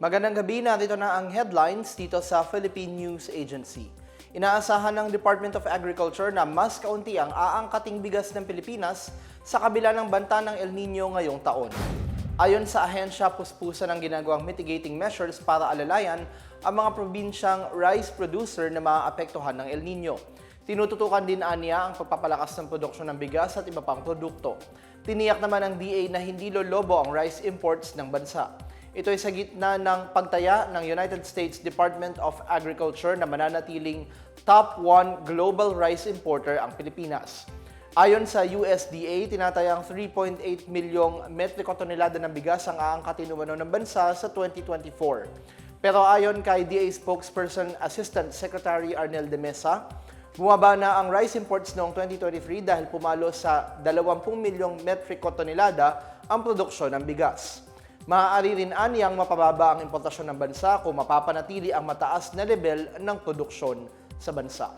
Magandang gabi, narito na ang headlines dito sa Philippine News Agency. Inaasahan ng Department of Agriculture na mas kaunti ang aangkating bigas ng Pilipinas sa kabila ng banta ng El Nino ngayong taon. Ayon sa ahensya, puspusan ang ginagawang mitigating measures para alalayan ang mga probinsyang rice producer na maapektuhan ng El Nino. Tinututukan din aniya ang pagpapalakas ng produksyon ng bigas at iba pang produkto. Tiniyak naman ng DA na hindi lolobo ang rice imports ng bansa. Ito ay sa gitna ng pagtaya ng United States Department of Agriculture na mananatiling top 1 global rice importer ang Pilipinas. Ayon sa USDA, tinatayang 3.8 milyong metriko tonelada ng bigas ang aangkatin umano ng bansa sa 2024. Pero ayon kay DA spokesperson Assistant Secretary Arnel de Mesa, bumaba na ang rice imports noong 2023 dahil pumalo sa 20 milyong metriko tonelada ang produksyon ng bigas. Maaari rin aniyang mapababa ang importasyon ng bansa kung mapapanatili ang mataas na level ng produksyon sa bansa.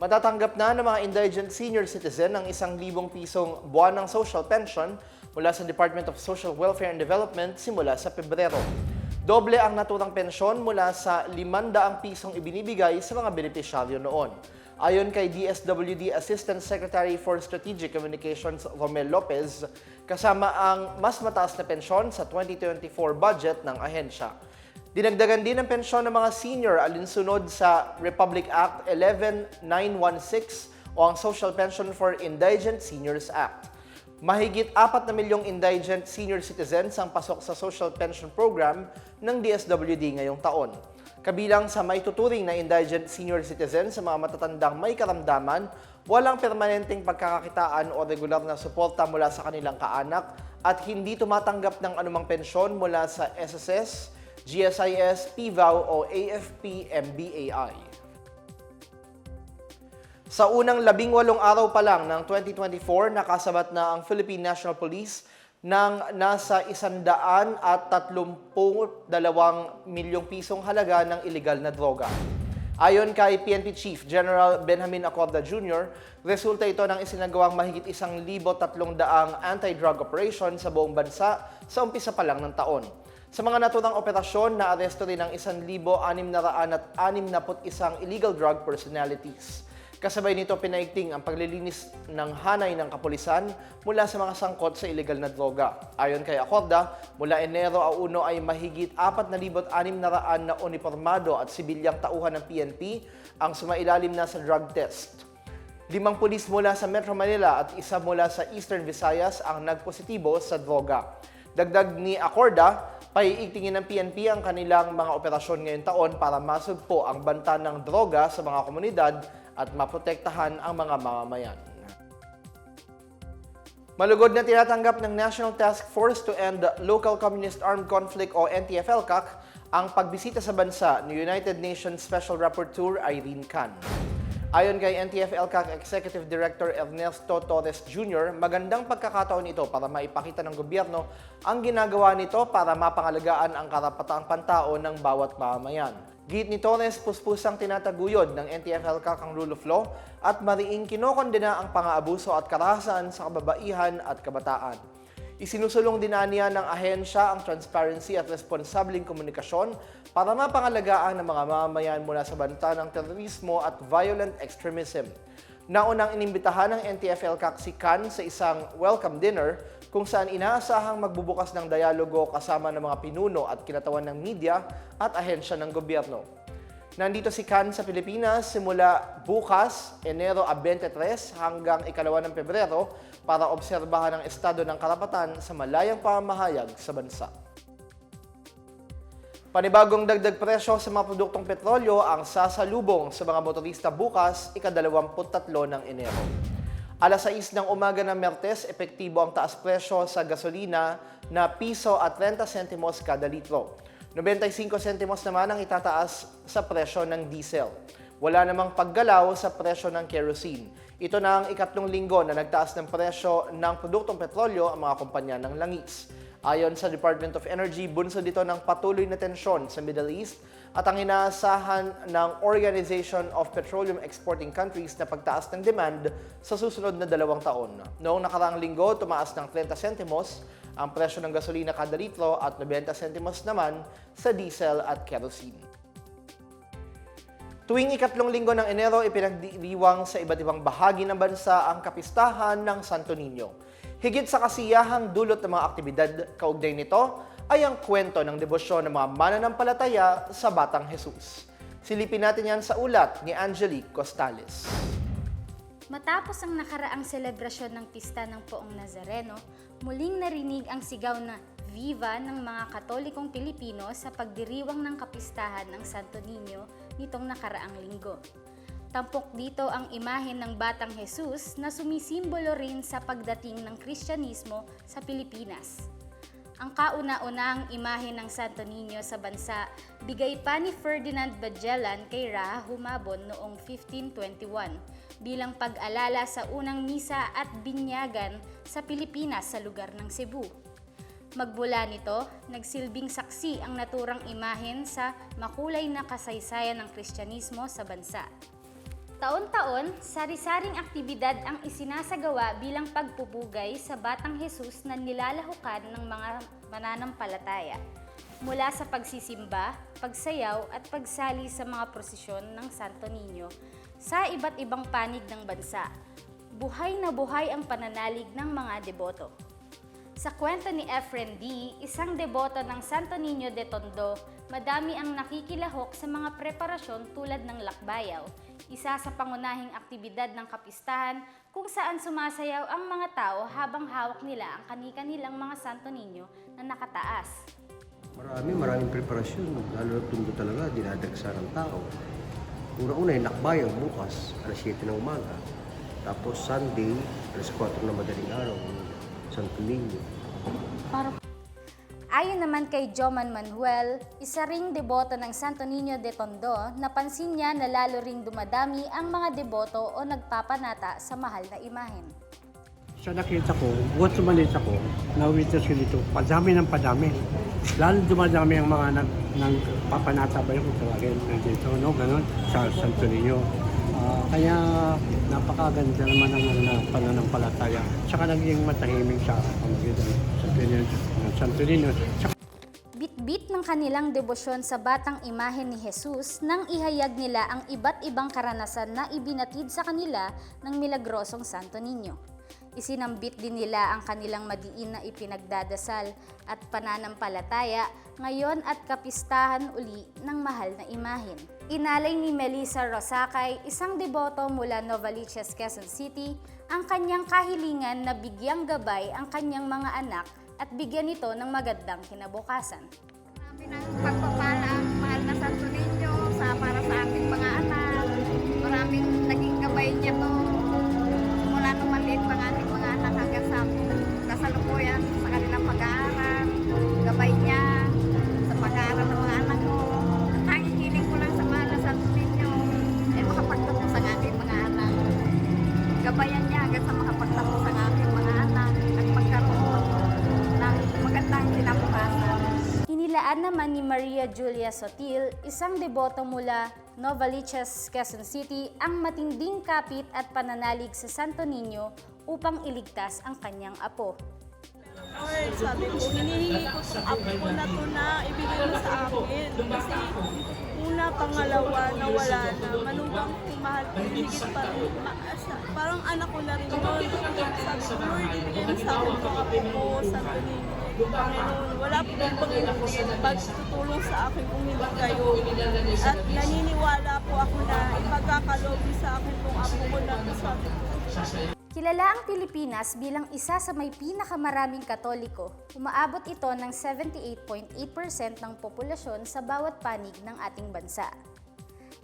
Matatanggap na ng mga indigent senior citizen ang isang libong pisong buwan ng social pension mula sa Department of Social Welfare and Development simula sa Pebrero. Doble ang naturang pensyon mula sa 500 pisong ibinibigay sa mga benepisyaryo noon. Ayon kay DSWD Assistant Secretary for Strategic Communications Romel Lopez, kasama ang mas mataas na pensyon sa 2024 budget ng ahensya. Dinagdagan din ang pensyon ng mga senior alinsunod sa Republic Act 11916 o ang Social Pension for Indigent Seniors Act. Mahigit 4 na milyong indigent senior citizens ang pasok sa Social Pension Program ng DSWD ngayong taon. Kabilang sa may tuturing na indigent senior citizens sa mga matatandang may karamdaman, walang permanenteng pagkakakitaan o regular na suporta mula sa kanilang kaanak at hindi tumatanggap ng anumang pensyon mula sa SSS, GSIS, PVAW o AFP-MBAI. Sa unang labing walong araw pa lang ng 2024, nakasabat na ang Philippine National Police ng nasa isandaan at tatlumpung dalawang milyong pisong halaga ng illegal na droga. Ayon kay PNP Chief General Benjamin Acorda Jr., resulta ito ng isinagawang mahigit isang libo tatlong daang anti-drug operation sa buong bansa sa umpisa pa lang ng taon. Sa mga naturang operasyon, naaresto rin ang isang libo anim na raan at anim na put isang illegal drug personalities. Kasabay nito pinaigting ang paglilinis ng hanay ng kapulisan mula sa mga sangkot sa illegal na droga. Ayon kay Acorda, mula Enero a 1 ay mahigit 4,600 na uniformado at sibilyang tauhan ng PNP ang sumailalim na sa drug test. Limang pulis mula sa Metro Manila at isa mula sa Eastern Visayas ang nagpositibo sa droga. Dagdag ni Acorda, paiigtingin ng PNP ang kanilang mga operasyon ngayong taon para masugpo ang banta ng droga sa mga komunidad at maprotektahan ang mga mamamayan. Malugod na tinatanggap ng National Task Force to End Local Communist Armed Conflict o NTF-ELCAC ang pagbisita sa bansa ni United Nations Special Rapporteur Irene Khan. Ayon kay NTF-ELCAC Executive Director Ernesto Torres Jr., magandang pagkakataon ito para maipakita ng gobyerno ang ginagawa nito para mapangalagaan ang karapatang pantao ng bawat mamamayan. Git ni Torres, puspusang tinataguyod ng NTF-ELCAC ang rule of law at mariing kinokondena ang pang-aabuso at karahasan sa kababaihan at kabataan. Isinusulong din niya ng ahensya ang transparency at responsabling komunikasyon para mapangalagaan ng mga mamamayan mula sa banta ng terorismo at violent extremism. Naunang inimbitahan ng NTF-ELCAC si Khan sa isang welcome dinner kung saan inaasahang magbubukas ng dialogo kasama ng mga pinuno at kinatawan ng media at ahensya ng gobyerno. Nandito si Khan sa Pilipinas simula bukas, Enero 23 hanggang ikalawa ng Pebrero para obserbahan ang estado ng karapatan sa malayang pamahayag sa bansa. Panibagong dagdag presyo sa mga produktong petrolyo ang sasalubong sa mga motorista bukas, ika-23 ng Enero. Alas 6 ng umaga ng Mertes, epektibo ang taas presyo sa gasolina na piso at 30 sentimos kada litro. 95 sentimos naman ang itataas sa presyo ng diesel. Wala namang paggalaw sa presyo ng kerosene. Ito na ang ikatlong linggo na nagtaas ng presyo ng produktong petrolyo ang mga kumpanya ng langis. Ayon sa Department of Energy, bunso dito ng patuloy na tensyon sa Middle East at ang inaasahan ng Organization of Petroleum Exporting Countries na pagtaas ng demand sa susunod na dalawang taon. Noong nakaraang linggo, tumaas ng 30 sentimos ang presyo ng gasolina kada litro at 90 sentimos naman sa diesel at kerosene. Tuwing ikatlong linggo ng Enero, ipinagdiriwang sa iba't ibang bahagi ng bansa ang kapistahan ng Santo Niño. Higit sa kasiyahang dulot ng mga aktibidad kaugnay nito ay ang kwento ng debosyon ng mga mananampalataya sa Batang Jesus. Silipin natin yan sa ulat ni Angelique Costales. Matapos ang nakaraang selebrasyon ng pista ng Poong Nazareno, muling narinig ang sigaw na Viva ng mga Katolikong Pilipino sa pagdiriwang ng kapistahan ng Santo Niño nitong nakaraang linggo. Tampok dito ang imahe ng Batang Jesus na sumisimbolo rin sa pagdating ng Kristyanismo sa Pilipinas. Ang kauna-unahang imahe ng Santo Niño sa bansa, bigay pa ni Ferdinand Magellan kay Raha Humabon noong 1521 bilang pag-alala sa unang misa at binyagan sa Pilipinas sa lugar ng Cebu. Magmula nito, nagsilbing saksi ang naturang imahen sa makulay na kasaysayan ng Kristyanismo sa bansa. Taon-taon, sari-saring aktibidad ang isinasagawa bilang pagpupugay sa Batang Jesus na nilalahukan ng mga mananampalataya. Mula sa pagsisimba, pagsayaw at pagsali sa mga prosesyon ng Santo Niño sa iba't ibang panig ng bansa. Buhay na buhay ang pananalig ng mga deboto. Sa kwento ni Efren D., isang deboto ng Santo Niño de Tondo, madami ang nakikilahok sa mga preparasyon tulad ng lakbayaw, isa sa pangunahing aktibidad ng kapistahan kung saan sumasayaw ang mga tao habang hawak nila ang kani-kanilang mga Santo Niño na nakataas. Marami, maraming preparasyon. Lalo na tundo talaga, dinadagsa ng tao. Una-una, yung lakbayan bukas, alas 7 ng umaga. Tapos Sunday, alas 4 na madaling araw, yung Santo Niño. Ayon naman kay Joman Manuel, isa ring deboto ng Santo Niño de Tondo, napansin niya na lalo ring dumadami ang mga deboto o nagpapanata sa mahal na imahen. Sa nakita ko, buwan sumalit ako, na-witness ko dito, padami ng padami. Lalo dumadami ang mga nag, nagpapanata ba yung tawagin nandito, no? Ganon, sa Santo Niño. Ah, kaya napakaganda naman ang na, pananampalataya. Tsaka naging matahimik sa pamagitan ng Santo Niño. Tsaka Bit-bit ng kanilang debosyon sa batang imahen ni Jesus nang ihayag nila ang iba't ibang karanasan na ibinatid sa kanila ng milagrosong Santo Niño. Isinambit din nila ang kanilang madiin na ipinagdadasal at pananampalataya ngayon at kapistahan uli ng mahal na imahen. Inalay ni Melissa Rosacay, isang deboto mula Novaliches, Quezon City, ang kanyang kahilingan na bigyang gabay ang kanyang mga anak at bigyan ito ng magandang kinabukasan. Marami ng pagpapala mahal na Santo Niño sa para sa aking mga anak. Maraming naging gabay niya to mula nung maliit pang ating mga anak hanggang sa kasalukuyan Maria Julia Sotil, isang deboto mula Novaliches, Quezon City, ang matinding kapit at pananalig sa Santo Niño upang iligtas ang kanyang apo. Lord, sabi ko, hinihingi ko itong apo ko na to na ibigay mo sa akin. Kasi una, pangalawa, nawala na. Manugang kumahal ko, higit pa rin. Sa- parang anak ko na rin yun. Sabi ko, Lord, ibigay mo sa akin mga apo ko, Santo Niño. Panginoon, wala po bang pagtutulong sa akin kung hindi kayo. At naniniwala po ako na ipagkakaloob niyo sa akin kung apo ko na to, sabi ko. Kilala ang Pilipinas bilang isa sa may pinakamaraming katoliko. Umaabot ito ng 78.8% ng populasyon sa bawat panig ng ating bansa.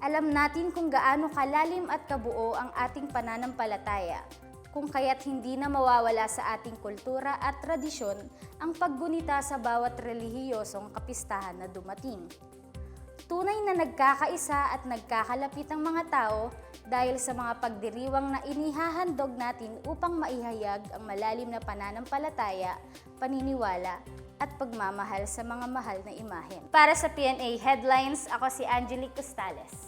Alam natin kung gaano kalalim at kabuo ang ating pananampalataya, kung kaya't hindi na mawawala sa ating kultura at tradisyon ang paggunita sa bawat relihiyosong kapistahan na dumating. Tunay na nagkakaisa at nagkakalapit ang mga tao dahil sa mga pagdiriwang na inihahandog natin upang maihayag ang malalim na pananampalataya, paniniwala, at pagmamahal sa mga mahal na imahen. Para sa PNA Headlines, ako si Angelique Costales.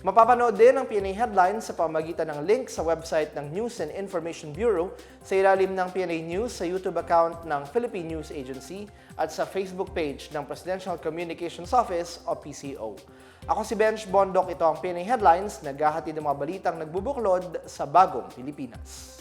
Mapapanood din ang PNA headlines sa pamagitan ng link sa website ng News and Information Bureau sa ilalim ng PNA News sa YouTube account ng Philippine News Agency at sa Facebook page ng Presidential Communications Office o PCO. Ako si Bench Bondok, ito ang PNA Headlines, naghahatid ng mga balitang nagbubuklod sa bagong Pilipinas.